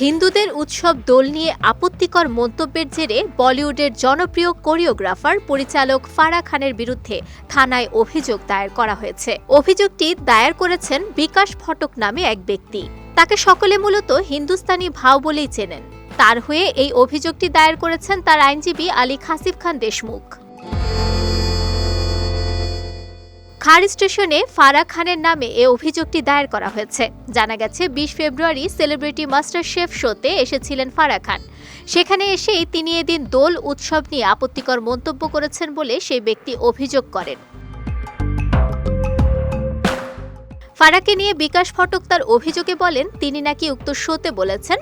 হিন্দুদের উৎসব দোল নিয়ে আপত্তিকর মন্তব্যের জেরে বলিউডের জনপ্রিয় কোরিওগ্রাফার পরিচালক ফারা খানের বিরুদ্ধে থানায় অভিযোগ দায়ের করা হয়েছে। অভিযোগটি দায়ের করেছেন বিকাশ ফটক নামে এক ব্যক্তি। তাকে সকলে মূলত হিন্দুস্তানি ভাও বলেই চেনেন। তার হয়ে এই অভিযোগটি দায়ের করেছেন তার আইনজীবী আলী খাসিফ খান দেশমুখ। খার স্টেশনে ফারা খানের নামে এ অভিযোগটি দায়ের করা হয়েছে। জানা গেছে, বিশ ফেব্রুয়ারি সেলিব্রিটি মাস্টার শেফ শোতে এসেছিলেন ফারা খান। সেখানে এসেই তিনি এদিন দোল উৎসব নিয়ে আপত্তিকর মন্তব্য করেছেন বলে সেই ব্যক্তি অভিযোগ করেন। ফারাকে নিয়ে বিকাশ ফটক তার অভিযোগে বলেন, তিনি নাকি উক্ত শোতে বলেছেন,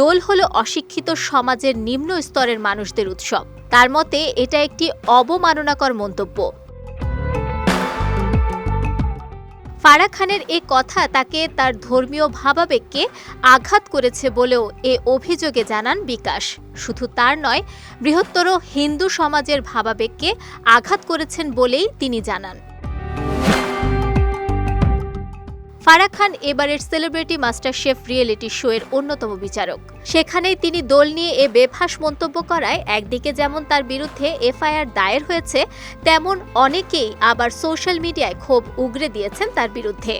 দোল হলো অশিক্ষিত সমাজের নিম্ন স্তরের মানুষদের উৎসব। তার মতে, এটা একটি অবমাননাকর মন্তব্য। ফারা খানের এ কথা তাকে তার ধর্মীয় ভাবাবেগকে আঘাত করেছে বলেও এ অভিযোগে জানান বিকাশ। শুধু তার নয়, বৃহত্তর হিন্দু সমাজের ভাবাবেগকে আঘাত করেছেন বলেই তিনি জানান। ফারা খান এবারের celebrity master chef reality show এর অন্যতম বিচারক। সেখানেই তিনি দল নিয়ে এ বেফাস মন্তব্য করায়, একদিকে যেমন তার বিরুদ্ধে এফআইআর দায়ের হয়েছে, তেমন অনেকেই আবার সোশ্যাল মিডিয়ায় ক্ষোভ উগরে দিয়েছেন তার বিরুদ্ধে।